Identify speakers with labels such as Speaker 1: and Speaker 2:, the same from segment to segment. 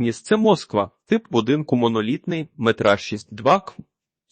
Speaker 1: Місце Москва. Тип будинку монолітний, метраж 6,2 кв.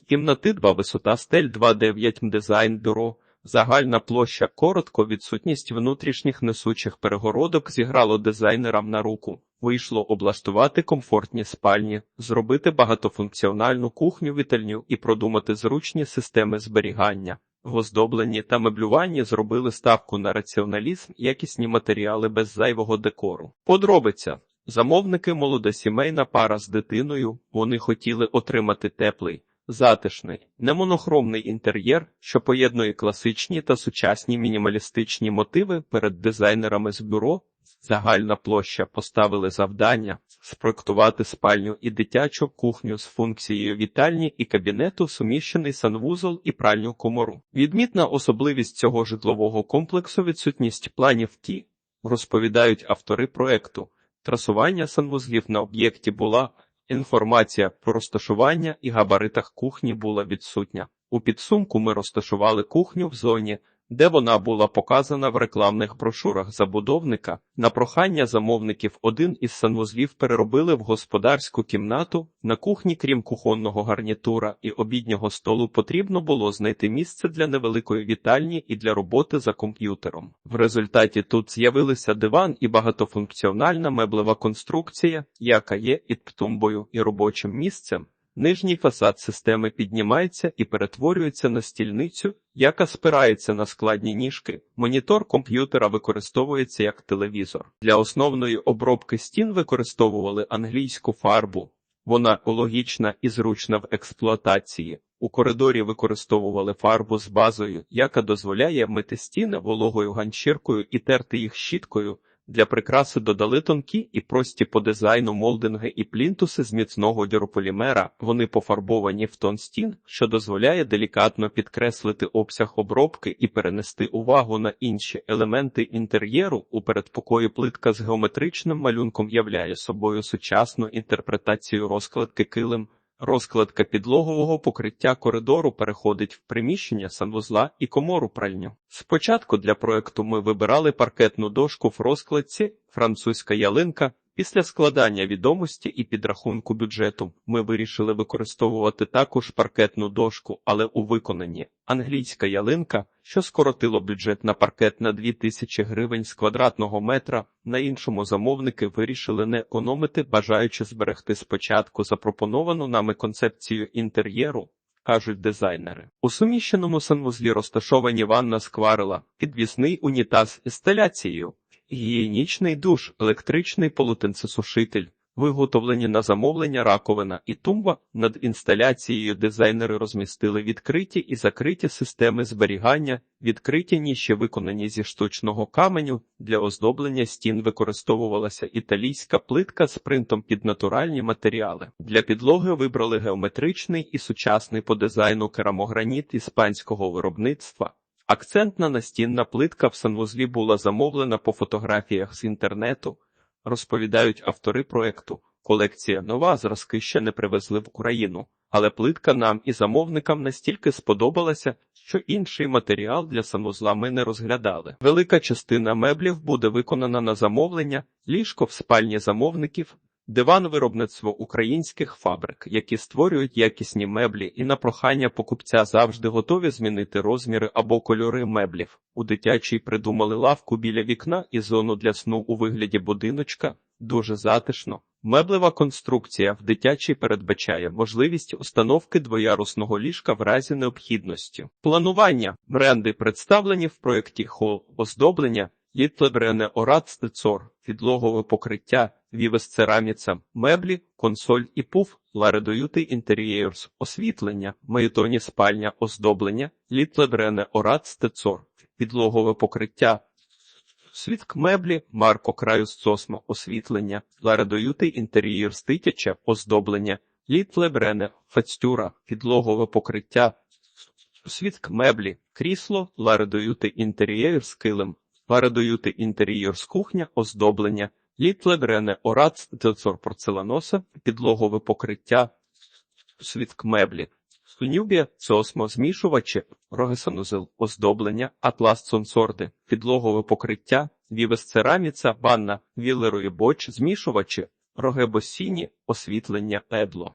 Speaker 1: Кімнати 2, висота стель 2,9 м, дизайн бюро. Загальна площа коротко, відсутність внутрішніх несучих перегородок зіграло дизайнерам на руку. Вийшло облаштувати комфортні спальні, зробити багатофункціональну кухню вітальню і продумати зручні системи зберігання. В оздобленні та меблюванні зробили ставку на раціоналізм, якісні матеріали без зайвого декору. Подробиця. Замовники молодосімейна пара з дитиною. Вони хотіли отримати теплий, затишний, немонохромний інтер'єр, що поєднує класичні та сучасні мінімалістичні мотиви перед дизайнерами з бюро. Загальна площа поставили завдання спроектувати спальню і дитячу кухню з функцією вітальні і кабінету, суміщений санвузол і пральню комору. Відмітна особливість цього житлового комплексу відсутність планів ті, розповідають автори проекту. Трасування санвузлів на об'єкті була інформація про розташування і габаритах кухні була відсутня. У підсумку ми розташували кухню в зоні, де вона була показана в рекламних брошурах забудовника. На прохання замовників один із санвузлів переробили в господарську кімнату. На кухні, крім кухонного гарнітура і обіднього столу, потрібно було знайти місце для невеликої вітальні і для роботи за комп'ютером. В результаті тут з'явилися диван і багатофункціональна меблева конструкція, яка є і тумбою, і робочим місцем. Нижній фасад системи піднімається і перетворюється на стільницю, яка спирається на складні ніжки. Монітор комп'ютера використовується як телевізор. Для основної обробки стін використовували англійську фарбу. Вона екологічна і зручна в експлуатації. У коридорі використовували фарбу з базою, яка дозволяє мити стіни вологою ганчіркою і терти їх щіткою. Для прикраси додали тонкі і прості по дизайну молдинги і плінтуси з міцного дюрополімера. Вони пофарбовані в тон стін, що дозволяє делікатно підкреслити обсяг обробки і перенести увагу на інші елементи інтер'єру. У передпокої плитка з геометричним малюнком являє собою сучасну інтерпретацію розкладки килим. Розкладка підлогового покриття коридору переходить в приміщення санвузла і комору пральню. Спочатку для проекту ми вибирали паркетну дошку в розкладці французька ялинка. Після складання відомості і підрахунку бюджету ми вирішили використовувати також паркетну дошку, але у виконанні англійська ялинка, що скоротило бюджет на паркет на 2000 гривень з квадратного метра. На іншому замовники вирішили не економити, бажаючи зберегти спочатку запропоновану нами концепцію інтер'єру. Кажуть дизайнери. У суміщеному санвузлі розташовані ванна скварила, підвісний унітаз з інсталяцією, гігієнічний душ, електричний полотенцесушитель, виготовлені на замовлення раковина і тумба. Над інсталяцією дизайнери розмістили відкриті і закриті системи зберігання, відкриті ніші виконані зі штучного каменю. Для оздоблення стін використовувалася італійська плитка з принтом під натуральні матеріали. Для підлоги вибрали геометричний і сучасний по дизайну керамограніт іспанського виробництва. Акцентна настінна плитка в санвузлі була замовлена по фотографіях з інтернету, розповідають автори проекту. Колекція нова, зразки ще не привезли в Україну, але плитка нам і замовникам настільки сподобалася, що інший матеріал для санвузла ми не розглядали. Велика частина меблів буде виконана на замовлення, ліжко в спальні замовників, Диван виробництво українських фабрик, які створюють якісні меблі і на прохання покупця завжди готові змінити розміри або кольори меблів. У дитячій придумали лавку біля вікна і зону для сну у вигляді будиночка. Дуже затишно. Меблева конструкція в дитячій передбачає можливість установки двоярусного ліжка в разі необхідності. Планування бренди представлені в проєкті хол оздоблення. Літлебрене Орат підлогове покриття, Вівес Цераміца, меблі, консоль і пуф, Ларедоюти інтер'єрс, освітлення, Мейтоні спальня, оздоблення, Літлебрене Орат Стецор, підлогове покриття, Світк меблі, Марко Краюс Сосмо, освітлення, Ларедоюти інтер'єрс дитяче, оздоблення, Літлебрене, Фацтюра, підлогове покриття, Світк меблі, крісло, Ларедоюти інтер'єрс килим, Передаюти інтер'єр з кухня, оздоблення, літле брене орац, децор порцеланоса, підлогове покриття, світк меблі, сунюбія, цосмо, змішувачі, рогесанузил, оздоблення, атлас цонсорди, підлогове покриття, вівес цераміца, ванна, вілерої боч, змішувачі, рогебосіні, освітлення ебло.